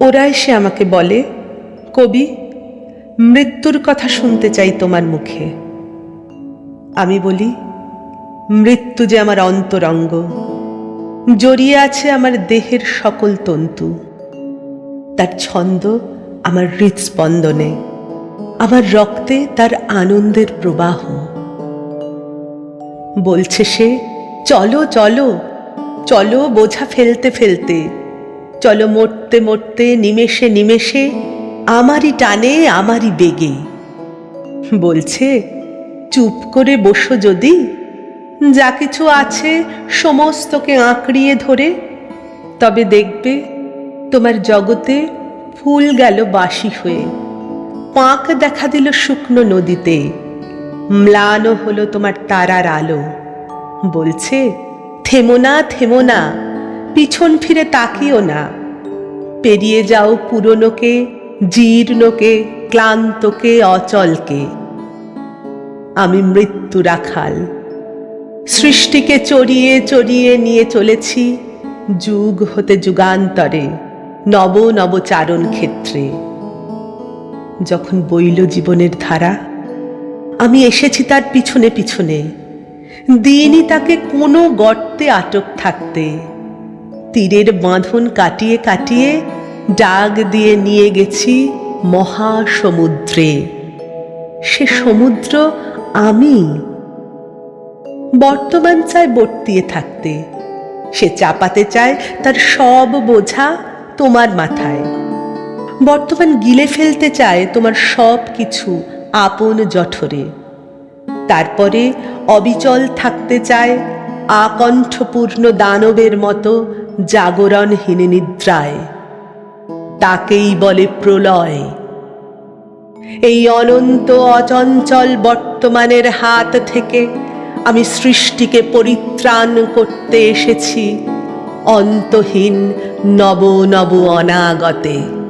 ওরা এসে আমাকে বলে, কবি, মৃত্যুর কথা শুনতে চাই তোমার মুখে। আমি বলি, মৃত্যু যে আমার অন্তরঙ্গ, জড়িয়ে আছে আমার দেহের সকল তন্তু। তার ছন্দ আমার হৃৎস্পন্দনে, আমার রক্তে তার আনন্দের প্রবাহ। বলছে সে, চলো চলো চলো বোঝা ফেলতে ফেলতে। চলো মরতে মরতে, নিমেষে নিমেষে, আমারই টানে, আমারই বেগে। বলছে, চুপ করে বসো যদি, যা কিছু আছে সমস্তকে আঁকড়িয়ে ধরে, তবে দেখবে তোমার জগতে ফুল গেল বাসি হয়ে। পাঁক দেখা দিল শুকনো নদীতে ম্লান হলো তোমার তারার আলো। বলছে, থেমো না থেমো না পিছন ফিরে তাকিও না। পেরিয়ে যাও পুরনোকে, জীর্ণকে, ক্লান্তকে, অচলকে। আমি মৃত্যু রাখাল। সৃষ্টিকে চড়িয়ে চড়িয়ে নিয়ে চলেছি, যুগ হতে যুগান্তরে, নব নব চারণ ক্ষেত্রে। যখন বইল জীবনের ধারা, আমি এসেছি তার পিছনে পিছনে। দিনই তাকে কোনো গর্তে আটক থাকতে। তীরের বাঁধন কাটিয়ে কাটিয়ে ডাক দিয়ে নিয়ে গেছি মহাসমুদ্রে। সে সমুদ্র আমি। বর্তমান চায় বর্তিয়ে থাকতে। সে চাপাতে চায় তার সব বোঝা তোমার মাথায়। বর্তমান গিলে ফেলতে চায় তোমার সব কিছু আপন জঠরে। তারপরে অবিচল থাকতে চায় আকণ্ঠপূর্ণ দানবের মতো জাগরণহীন নিদ্রায়। তাকেই বলে প্রলয়। এই অনন্ত অচঞ্চল বর্তমানের হাত থেকে আমি সৃষ্টিকে পরিত্রাণ করতে এসেছি অন্তহীন নব নব অনাগতে।